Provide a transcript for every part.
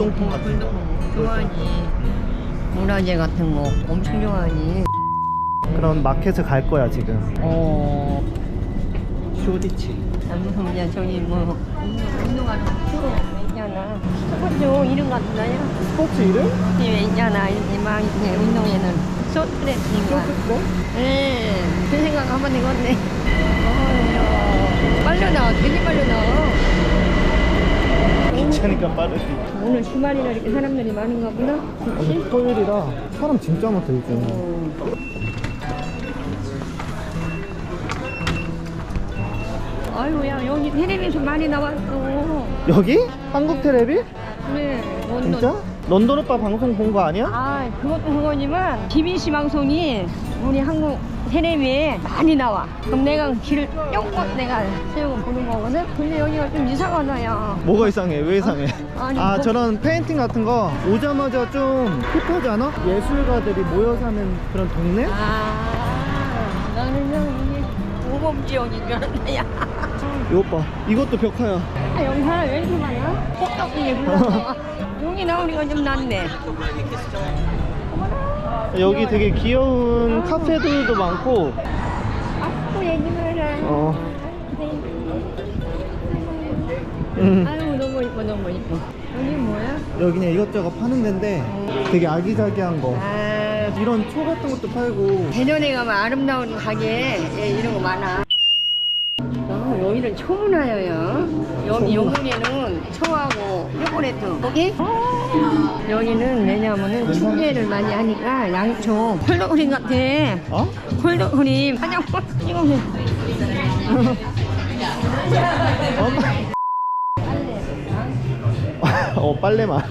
좋아하지. 문화재 같은 거 엄청 좋아하지. 그런 마켓을 갈 거야 지금 어. 쇼디치 무슨 그냥 저기 뭐 운동하는 프로 있잖아. 스포츠 이름 같은 거야? 스포츠 이름? 왜 있잖아. 이막 이제 운동에는 쇼트레스인가. 예. 그 생각 한번 해봤네. 어휴. 빨리 나와. 되게 빨리 나와. 귀찮으니까 빠르지 오늘 주말이라 이렇게 사람들이 많은가 보다. 오늘 토요일이라 사람 진짜 많다 요즘 어. 아유야 여기 텔레비전 많이 나왔어. 여기? 한국 테레비? 네. 런던. 진짜? 런던 오빠 방송 본 거 아니야? 아 그것도 그거지만 BBC 방송이 우리 한국 텔레비에 많이 나와. 그럼 내가 길을 뿅뿅 내가 세우고 보는 거거든. 근데 여기가 좀 이상하다야. 뭐가 이상해? 왜 이상해? 아니, 아 뭐- 저런 페인팅 같은 거 오자마자 좀 힙하지 않아? 예술가들이 모여 사는 그런 동네? 아 나는 그냥 이게 오범 지역인 줄 알았네. 야. 이것 봐 이것도 벽화야 아, 여기 사람 왜 이렇게 많아? 꽃가분이 불러서 여기 나오니까 좀 낫네. 여기 되게 귀여운 카페들도 많고 아고 얘기 말아. 어. 음. 아유 너무 이뻐 너무 이뻐. 여기 뭐야? 여기 그냥 이것저것 파는 데인데 되게 아기자기한 거 아 이런 초 같은 것도 팔고 대전에 가면 아름다운 가게 예, 이런 거 많아. 어, 여기는 초문화예요. 여기 영국에는 초하고 초콜릿 거기 여기는 왜냐면은 축제를 많이 하니까 양초 콜드크림 같아. 어? 콜드크림 한약국 찍어내. 어 빨래만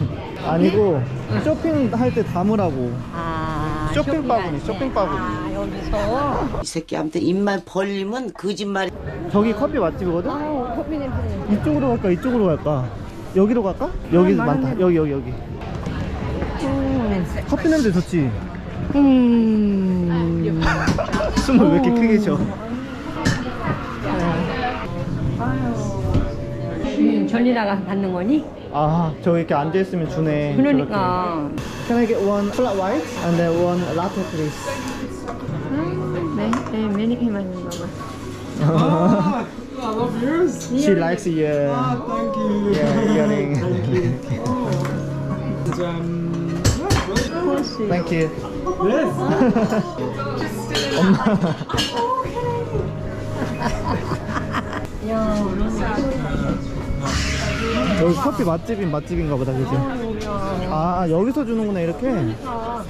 아니고 쇼핑할 때 담으라고 아, 쇼핑 바구니. 쇼핑 바구니. 아, 여기서. 이 새끼한테 입만 벌리면 거짓말. 저기 커피 맛집이거든? 아우, 커피 냄새. 이쪽으로 갈까 이쪽으로 갈까 여기로 갈까? 여기 아, 많다. 여기 여기 여기 음. 커피 냄새 좋지? 음. 숨을 왜 이렇게 크게 쉬어 음, 전리 나가서 받는 거니? 아 저기 이렇게 앉아 있으면 주네 그러니까. 저렇게. Can I get one flat white and then one latte please? 음, 네, 네, 매니큐만 있는 거 봐. I love yours. She likes your Ah, thank you. yeah, earring And, um, yeah, really 코스. Thank you Yes. 엄마 야, 여기 커피 맛집인 맛집인가 보다 그지? 아 여기서 주는구나 이렇게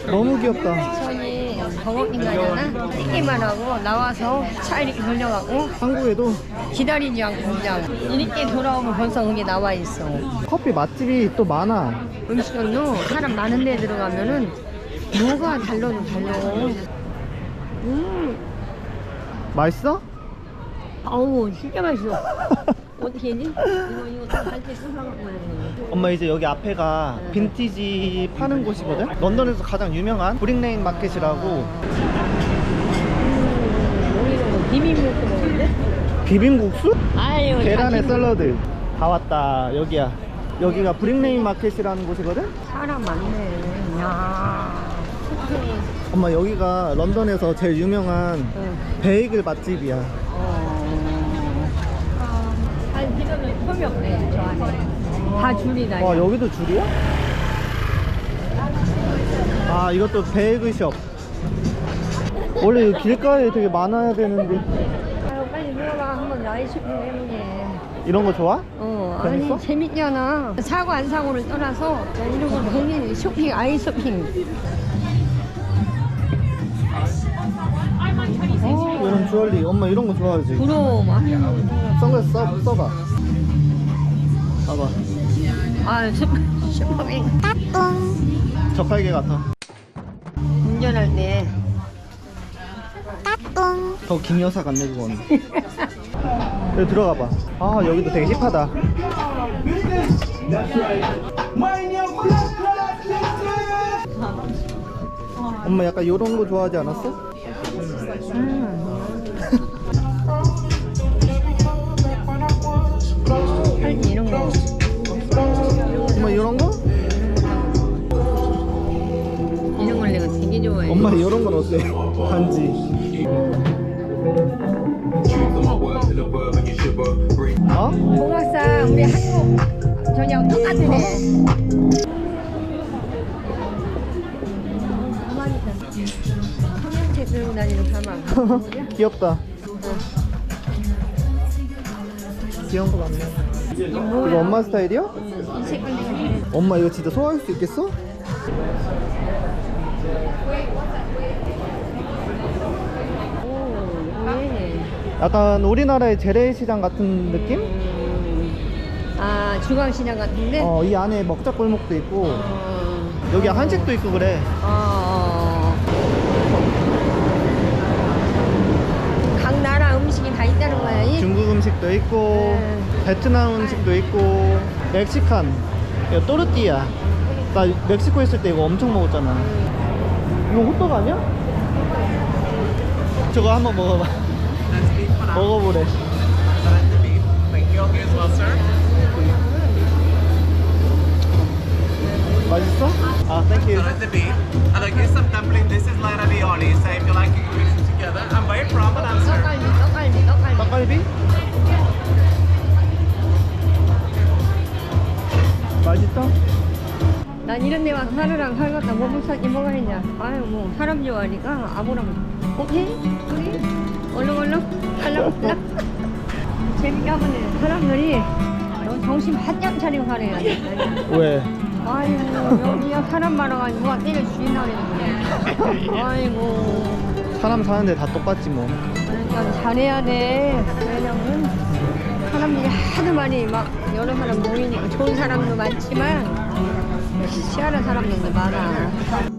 너무 귀엽다 저기 버거킹가잖아. 뜯기만 하고 나와서 차 이렇게 돌려갖고 한국에도 기다리지 않고 그냥 이렇게 돌아오면 벌써 거기 나와 있어. 커피 맛집이 또 많아 음식점도 사람 많은 데 들어가면은 뭐가 달라도 달라. 음, 맛있어? 아우 진짜 맛있어. 어떻게 했니? 이거 이거 할때 해야 되는 엄마 이제 여기 앞에가 빈티지 파는 곳이거든? 런던에서 가장 유명한 브릭레인 마켓이라고 뭐 비빔국수 먹는데? 비빔국수? 아유 계란에 다 샐러드 다 왔다 여기야 여기가 브릭레인 마켓이라는 곳이거든? 사람 많네. 야. 엄마 여기가 런던에서 제일 유명한 응. 베이글 맛집이야 어. 아니 텀이 없네 저 안에. 다 줄이다. 와 여기도 줄이야? 아 이것도 베이글숍 원래 이 길가에 되게 많아야 되는데 아유 빨리 들어가 한번 나이 쇼핑 해보게. 이런 거 좋아? 어, 재밌어? 아니 재밌잖아. 사고 안 사고를 떠나서 야, 이런 거 괜히 쇼핑 아이 쇼핑. 어, 이런 주얼리 엄마 이런 거 좋아하지? 부러워. 아, 선글라스 써, 써봐 봐봐 아 쇼- 쇼핑. 저팔계 같아 운전할 때. 더 김여사 같네 그건 여기 들어가 봐아 여기도 되게 힙하다 엄마 약간 이런 거 좋아하지 않았어? 할 엄마 이런 건 어때? 반지. 어? 동학상 우리 한국 전혀 똑같으네. 가만히다. 성형제 들고 다니는 가방. 귀엽다. 귀여운 거 많네. 이거 엄마 스타일이야? 엄마 이거 진짜 소화할 수 있겠어? 오, 왜? 약간 우리나라의 재래시장 같은 느낌? 아, 중앙시장 같은데? 어, 이 안에 먹자 골목도 있고 어, 여기 한식도 있고 그래. 어. 각 나라 음식이 다 있다는 거야. 이? 중국 음식도 있고 네. 베트남 음식도 있고 멕시칸 이거 또르띠아 나 멕시코 있을 때 이거 엄청 먹었잖아 이거 호떡 아니야? 저거 한번 먹어봐 먹어보래 맛있어? 아 땡큐 the beef. And I get some dumpling. This is like ravioli. So if you like, you can mix it together. I'm very from and I'm sorry. 떡갈비, 떡갈비, 떡갈비. 떡갈비? 맛있어? 난 이런 데 와서 하루랑 살겠다. 뭐 불사지 뭐가 있냐. 아유, 뭐, 사람 좋아하니까 아무나 뭐. 오케이? 오케이? 얼른 얼른? 탈락탈락? 재밌게 하면 돼. 사람들이 너 정신 바짝 차리고 가래야 돼. 왜? 아이고, 여기야 사람 많아가지고 누가 때려 죽인다 그랬는데. 아이고. 사람 사는데 다 똑같지 뭐 그러니까 잘해야 돼. 왜냐면 사람들이 하도 많이 막 여러 사람 모이니까 좋은 사람도 많지만 희한한 사람들도 많아.